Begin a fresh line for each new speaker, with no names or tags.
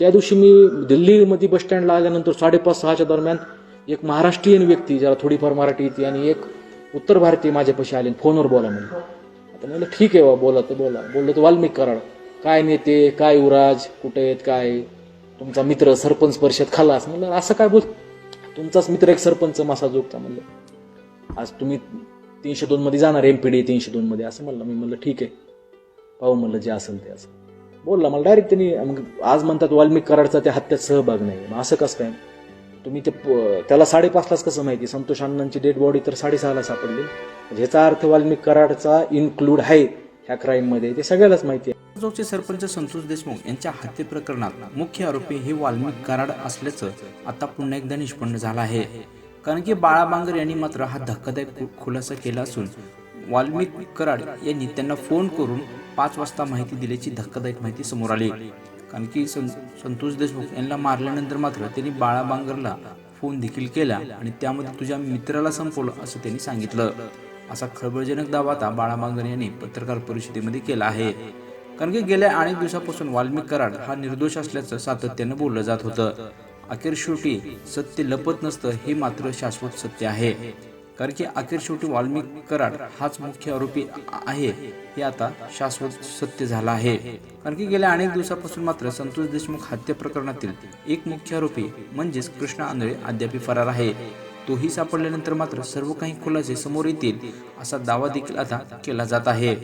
त्या दिवशी मी दिल्लीमध्ये बस स्टँडला आल्यानंतर साडेपाच सहाच्या दरम्यान एक महाराष्ट्रीयन व्यक्ती ज्याला थोडीफार मराठी येते आणि एक उत्तर भारतीय माझ्यापाशी आले आणि फोनवर बोला म्हणजे आता म्हणलं ठीक आहे बा बोला तर बोला. बोललो तर वाल्मिक कराड. काय नेते? काय युवराज कुठे आहेत? काय? तुमचा मित्र सरपंच परिषद खालास. म्हणलं असं काय बोल तुमचाच मित्र एक सरपंच मासा जोगता म्हणलं आज तुम्ही तीनशे दोनमध्ये जाणार एम पी डी तीनशे दोनमध्ये. असं म्हणलं मी म्हणलं ठीक आहे. पाहू म्हणलं जे असेल ते असं बोलला मला डायरेक्ट त्यांनी मग आज म्हणतात वाल्मिक कराडचा त्या हत्यात सहभाग नाही मग असं कसं काय? तुम्ही ते त्याला साडेपाचलाच कसं माहिती? संतोष अण्णांची डेड बॉडी तर साडेसहाला सापडली. म्हणजे ह्याचा अर्थ वाल्मिक कराडचा इन्क्लूड आहे ह्या क्राईममध्ये ते सगळ्यालाच माहिती आहे.
जोगचे सरपंच संतोष देशमुख यांच्या हत्ये प्रकरणात मुख्य आरोपी हे वाल्मिक कराड असल्याचं आता पुन्हा एकदा निष्पन्न झालं आहे. कारण की बाळा बांगर यांनी मात्र हा धक्कादायक खुलासा केला असून वाल्मिक कराड यांनी त्यांना फोन करून पाच वाजता माहिती दिल्याची धक्कादायक माहिती समोर आली. कारण की सं- संतोष देशमुख यांना मारल्यानंतर मात्र त्यांनी बाळा बांगरला फोन देखील केला आणि त्यामध्ये तुझ्या मित्राला संपवलं असं त्यांनी सांगितलं. असा खळबळजनक दावा आता बाळा बांगर यांनी पत्रकार परिषदेमध्ये केला आहे. कारण की गेल्या अनेक दिवसापासून वाल्मिक कराड हा निर्दोष असल्याचं सातत्यानं बोललं जात होतं. अखेर शेवटी सत्य लपत नसतं हे मात्र शाश्वत सत्य आहे. कारण की अखेर शेवटी वाल्मिक कराड हाच मुख्य आरोपी आहे हे आता शाश्वत सत्य झालं आहे. कारण की गेल्या अनेक दिवसापासून मात्र संतोष देशमुख हत्या प्रकरणातील एक मुख्य आरोपी म्हणजेच कृष्णा आंधळे अद्याप फरार आहे. तोही सापडल्यानंतर मात्र सर्व काही खुलासे समोर येतील असा दावा देखील आता केला जात आहे.